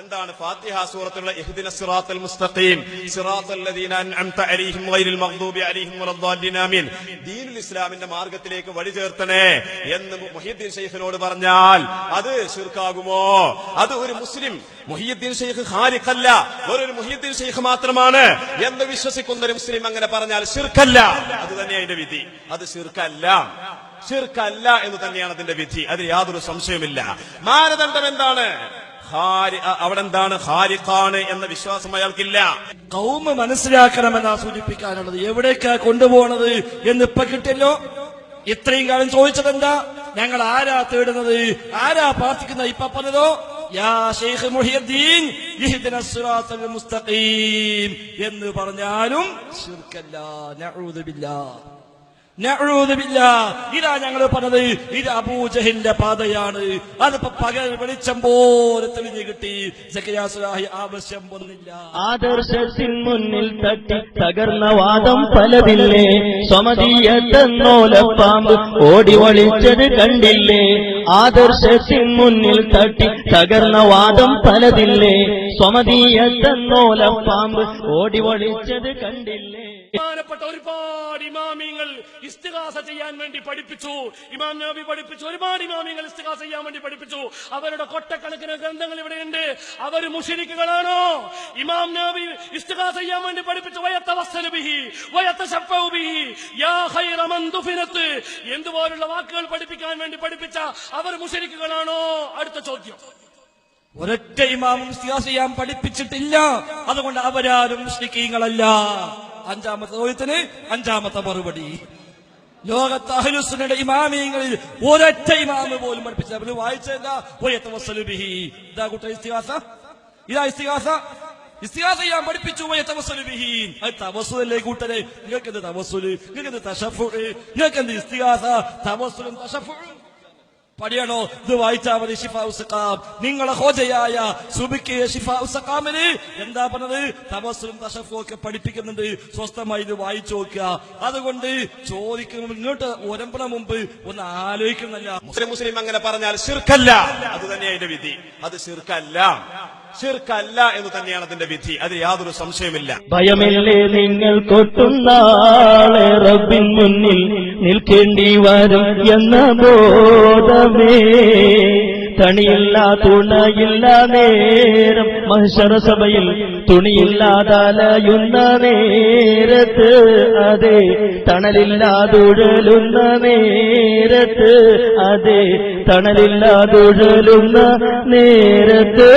എന്താണ് ഫാത്തിഹ സൂറത്തുള്ള ഇഹ്ദിന സിറാത്തൽ മുസ്തഖീം. സിറാത്തൽ ലദീന അൻഅംത അലൈഹിം ഗൈറിൽ മഗ്ദൂബി അലൈഹിം വലദ്ദാലിൻ ആമീൻ. ദീനുൽ ഇസ്ലാമിന്റെ മാർഗത്തിലേക്ക് വഴി ചേർത്തണേ എന്ന് മുഹിയുദ്ദീൻ ഷെയ്ഖിനോട് പറഞ്ഞാൽ അത് ശിർക്കാകുമോ? അത് ഒരു മുസ്ലിം മുഹിയുദ്ദീൻ ഷെയ്ഖ് ഖാലിഖല്ല ഒരു മുഹിയുദ്ദീൻ ഷെയ്ഖ് മാത്രമാണ് എന്ന് വിശ്വസിക്കുന്ന ഒരു മുസ്ലിം അങ്ങനെ പറഞ്ഞാൽ ശിർക്കല്ല. അത് തന്നെ അതിന്റെ വിധി. അത് ശിർക്കല്ല. ശിർക്കല്ല എന്ന് തന്നെയാണ് അതിന്റെ വിധി. അതിന് യാതൊരു സംശയമില്ല മാനദണ്ഡം എന്താണ്? അവിടെ എന്താണ് ഹാരിഖാണ് എന്ന വിശ്വാസം അയാൾക്കില്ല. കൗമ മനസ്സിലാക്കണമെന്നാ സൂചിപ്പിക്കാനുള്ളത്. എവിടേക്കാ കൊണ്ടുപോകണത് എന്ന് ഇപ്പൊ കിട്ടിയല്ലോ? ഇത്രയും കാലം ചോദിച്ചത് എന്താ ഞങ്ങൾ ആരാ തേടുന്നത്? ആരാ പ്രാർത്ഥിക്കുന്ന? ഇപ്പൊ പറഞ്ഞതോ? എന്ന് പറഞ്ഞാലും ശിർക്കല്ല. ഇതാ ഞങ്ങൾ പറഞ്ഞത് ഇത് അബൂജഹിന്റെ പാതയാണ്. അതിപ്പോ പകൽ വെളിച്ചം പോലെ തെളിഞ്ഞു കിട്ടി. ആവശ്യം വന്നില്ല. ആദർശത്തിൻ മുന്നിൽ തട്ടി തകർന്ന വാദം പലതില്ലേ? സ്വമതീയത്തെന്നോലപ്പാമ്പ് ഓടി ഒളിച്ചത് കണ്ടില്ലേ? ആദർശത്തിൻ മുന്നിൽ തട്ടി തകർന്ന വാദം പലതില്ലേ? സ്വമതീയത്തെന്നോലപ്പാമ്പ് ഓടി ഒളിച്ചത് കണ്ടില്ലേ? ബഹുമാനപ്പെട്ട ഒരുപാട് ഇമാമിങ്ങൾ ഇസ്തിഹാസ ചെയ്യാൻ വേണ്ടി പഠിപ്പിച്ചു. ഇമാം നബി പഠിപ്പിച്ചു. ഒരുപാട് ഇമാമിങ്ങൾ ഇസ്തിഹാസ ചെയ്യാൻ വേണ്ടി പഠിപ്പിച്ചു. അവരുടെ കൊട്ടക്കണക്കിന് ഗ്രന്ഥങ്ങൾ ഇവിടെയുണ്ട്. അവർ മുഷിരിക്കുകളാണോ? ഇമാം നബി ഇസ്തിഹാസ ചെയ്യാൻ വേണ്ടി പഠിപ്പിച്ചു. വയത്ത വസ്തുബിഹി യാ ഖൈറ മൻ എന്തുപോലുള്ള വാക്കുകൾ പഠിപ്പിക്കാൻ വേണ്ടി പഠിപ്പിച്ച അവർ മുഷിരിക്കുകളാണോ? അടുത്ത ചോദ്യം. ഒരൊറ്റ ഇമാമും ഇസ്തിഹാസ ചെയ്യാൻ പഠിപ്പിച്ചിട്ടില്ല. അതുകൊണ്ട് അവരാരും മുസ്ലിക്കീങ്ങളല്ല അഞ്ചാമത്തെ ചോദ്യത്തിന് അഞ്ചാമത്തെ മറുപടി. ലോകത്ത് അഹ്ലുസുന്നയുടെ ഇമാമിയങ്ങളിൽ ഒരൊറ്റ ഇമാമ് പോലും പഠിപ്പിച്ച അവർ വായിച്ചല്ല ബിഹി. ഇതാ ഇസ്തിഹാസ. ഇസ്തിഹാസ. ഞാൻ പഠിപ്പിച്ചു. അത് തവസുലല്ലേ കൂട്ടരെ? നിങ്ങൾക്ക് എന്ത് തവസുൽ നിങ്ങൾക്ക് എന്ത് തഷഫു നിങ്ങൾക്ക് എന്ത് ഇസ്തിഹാസ? തവസുലും തഷഫും പഠിയണോ? ഇത് വായിച്ചാ മതി ഷിഫാ ഉസക്കാം നിങ്ങളെ ഹോജയായ സുബിക്ക് ഷിഫാ ഉസക്കാമിന് എന്താ പറഞ്ഞത്? തപസ്സും തഷഫും ഒക്കെ പഠിപ്പിക്കുന്നുണ്ട്. സ്വസ്ഥമായി ഇത് വായിച്ചു നോക്കുക. അതുകൊണ്ട് ചോദിക്കുന്ന ഇങ്ങോട്ട് ഒരമ്പണ മുമ്പ് ഒന്ന് ആലോചിക്കുന്നില്ല. മുസ്ലിം മുസ്ലിം അങ്ങനെ പറഞ്ഞാൽ ശിർക്കല്ല അത് തന്നെ അതിന്റെ വിധി. അത് ശിർക്കല്ല ശിർക്കല്ല എന്ന് തന്നെയാണ് അതിന്റെ വിധി. അതിൽ യാതൊരു സംശയമില്ല ഭയമില്ലേ നിങ്ങൾ കൊട്ടുന്ന റബ്ബിൻ മുന്നിൽ നിൽക്കേണ്ടി വരും എന്ന ബോധമേ. തണിയില്ല തുണയില്ല നേരം മഹ്ശറ സഭയിൽ തുണിയില്ലാതലയുന്ന നേരത്ത് അതെ തണലില്ലാതുഴലുന്ന നേരത്ത് അതെ തണലില്ലാതുഴലുന്ന നേരത്ത്.